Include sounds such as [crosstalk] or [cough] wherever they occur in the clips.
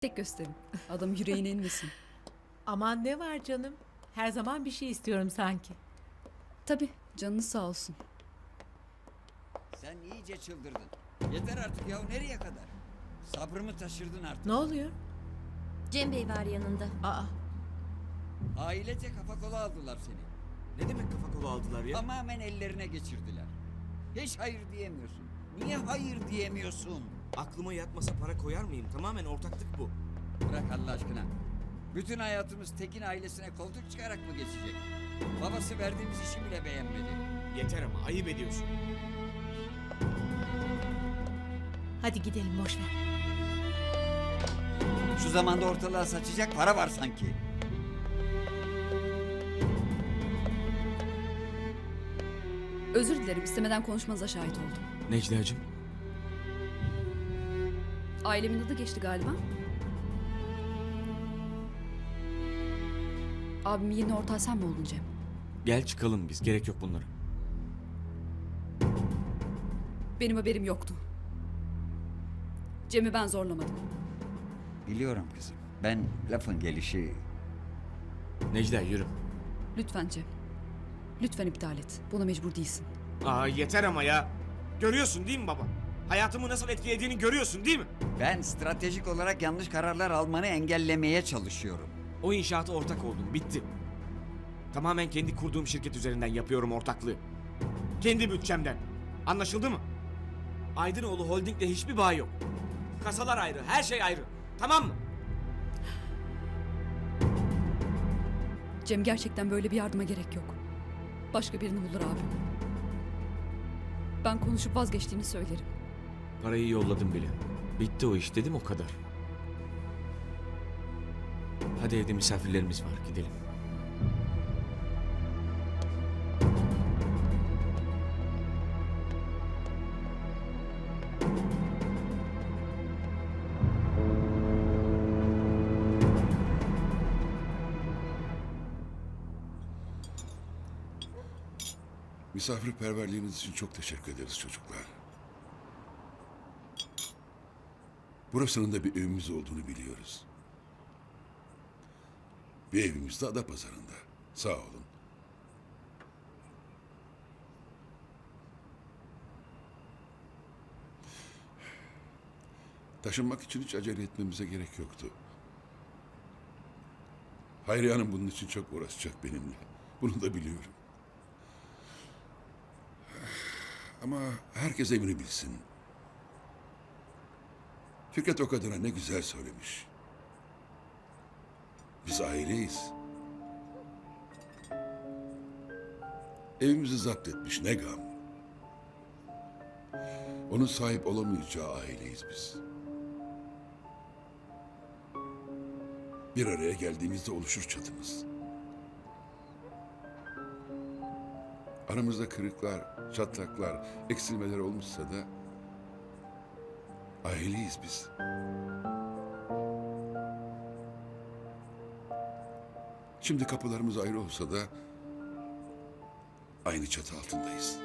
Tek gösterin. Adam yüreğine inmesin. [laughs] Aman ne var canım? Her zaman bir şey istiyorum sanki. Tabii canınız sağ olsun. Sen iyice çıldırdın. Yeter artık ya nereye kadar? Sabrımı taşırdın artık. Ne oluyor? Cem Bey var yanında. Aa, Ailece kafa kola aldılar seni. Ne demek kafa kola aldılar ya? Tamamen ellerine geçirdiler. Hiç hayır diyemiyorsun. Niye hayır diyemiyorsun? Aklıma yatmasa para koyar mıyım? Tamamen ortaklık bu. Bırak Allah aşkına. Bütün hayatımız Tekin ailesine koltuk çıkarak mı geçecek? Babası verdiğimiz işi bile beğenmedi. Yeter ama ayıp ediyorsun. hadi gidelim boş ver. Şu zamanda ortalığa saçacak para var sanki. Özür dilerim istemeden konuşmanıza şahit oldum. Necla'cığım. Ailemin adı geçti galiba. Abimin yeni ortağı sen mi oldun Cem? Gel çıkalım biz. Gerek yok bunlara. Benim haberim yoktu. Cem'i ben zorlamadım. Biliyorum kızım. Ben lafın gelişi Necla yürü. Lütfen Cem. Lütfen iptal et. Buna mecbur değilsin. Aa yeter ama ya. Görüyorsun değil mi baba? Hayatımı nasıl etkilediğini görüyorsun değil mi? ben stratejik olarak yanlış kararlar almanı engellemeye çalışıyorum. O inşaata ortak oldum. Bitti. Tamamen kendi kurduğum şirket üzerinden yapıyorum ortaklığı. Kendi bütçemden. Anlaşıldı mı? Aydınoğlu Holding'le hiçbir bağ yok. Kasalar ayrı, her şey ayrı. Tamam mı? Cem gerçekten böyle bir yardıma gerek yok. Başka birini bulur abim. Ben konuşup vazgeçtiğini söylerim. Parayı yolladım bile. Bitti o iş dedim o kadar. Hadi evde misafirlerimiz var gidelim. Misafirperverliğiniz için çok teşekkür ederiz çocuklar. Burasının da bir evimiz olduğunu biliyoruz. Bir evimiz de Adapazarı'nda. Sağ olun. Taşınmak için hiç acele etmemize gerek yoktu. Hayriye Hanım bunun için çok uğraşacak benimle. Bunu da biliyorum. Ama herkes evini bilsin. Fikret o kadına ne güzel söylemiş. Biz aileyiz. Evimizi zapt etmiş ne gam. Onun sahip olamayacağı aileyiz biz. Bir araya geldiğimizde oluşur çatımız. Aramızda kırıklar, çatlaklar, eksilmeler olmuşsa da aileyiz biz. Şimdi kapılarımız ayrı olsa da aynı çatı altındayız.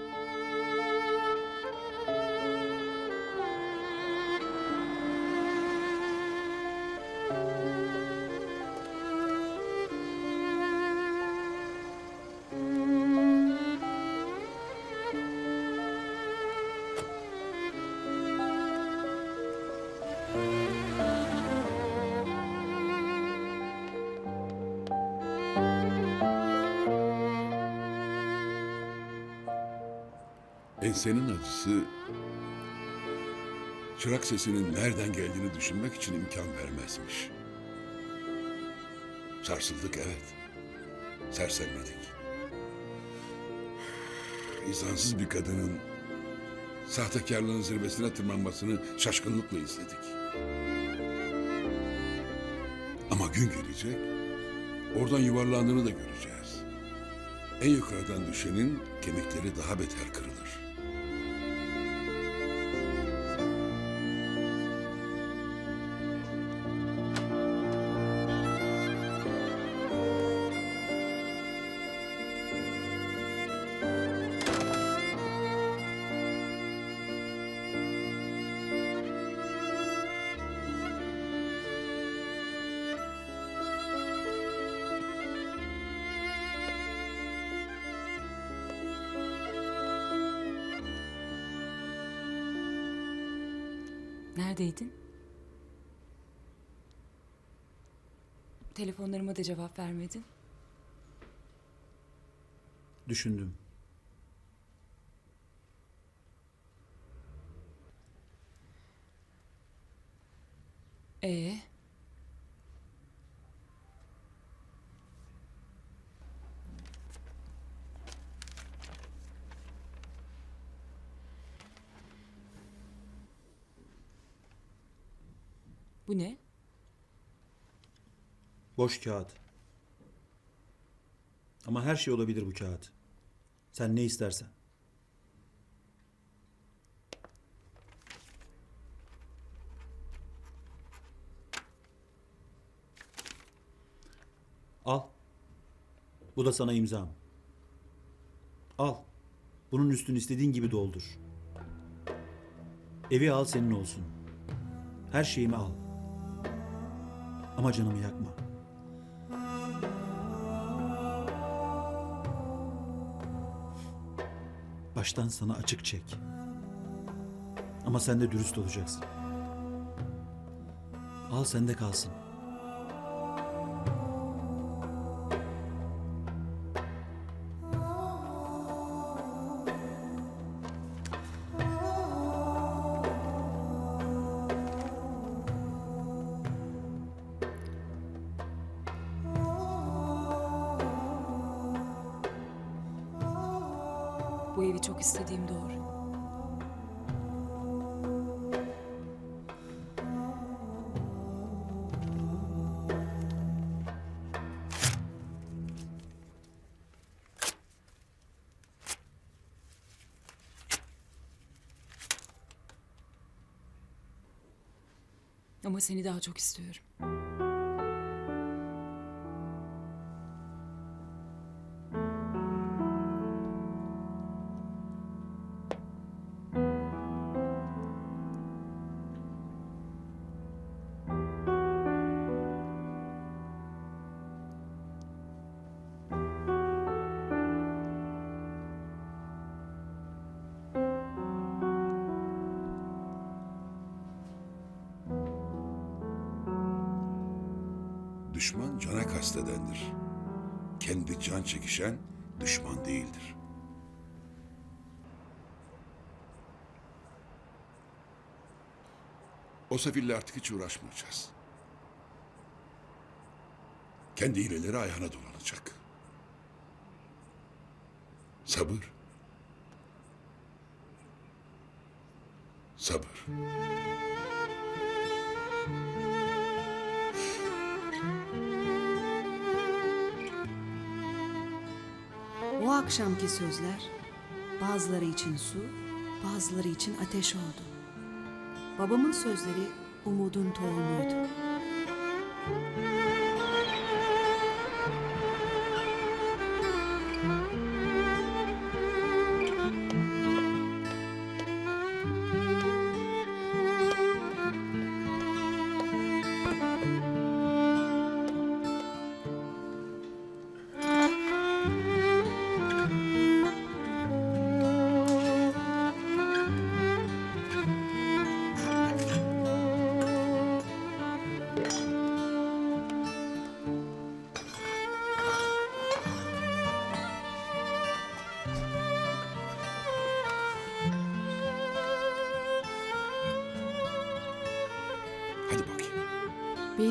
Ensenin acısı çırak sesinin nereden geldiğini düşünmek için imkan vermezmiş. Sarsıldık evet. Sersemledik. İzansız bir kadının sahtekarlığın zirvesine tırmanmasını şaşkınlıkla izledik. Ama gün gelecek, oradan yuvarlandığını da göreceğiz. En yukarıdan düşenin kemikleri daha beter kırılır. Neredeydin? Telefonlarıma da cevap vermedin. Düşündüm. Ee? Bu ne? Boş kağıt. Ama her şey olabilir bu kağıt. Sen ne istersen. Al. Bu da sana imzam. Al. Bunun üstünü istediğin gibi doldur. Evi al senin olsun. Her şeyimi al. Ama canımı yakma. Baştan sana açık çek. Ama sen de dürüst olacaksın. Al sende kalsın. Bu evi çok istediğim doğru. Ama seni daha çok istiyorum. Düşman cana kastedendir. Kendi can çekişen düşman değildir. O sefille artık hiç uğraşmayacağız. Kendi hileleri ayağına dolanacak. Sabır. Sabır. O akşamki sözler bazıları için su, bazıları için ateş oldu. Babamın sözleri umudun tohumuydu.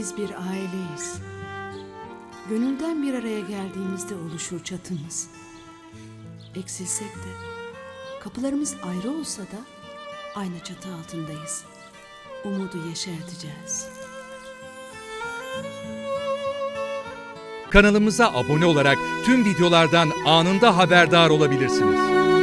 Biz bir aileyiz. Gönülden bir araya geldiğimizde oluşur çatımız. Eksilsek de, kapılarımız ayrı olsa da aynı çatı altındayız. Umudu yeşerteceğiz. Kanalımıza abone olarak tüm videolardan anında haberdar olabilirsiniz.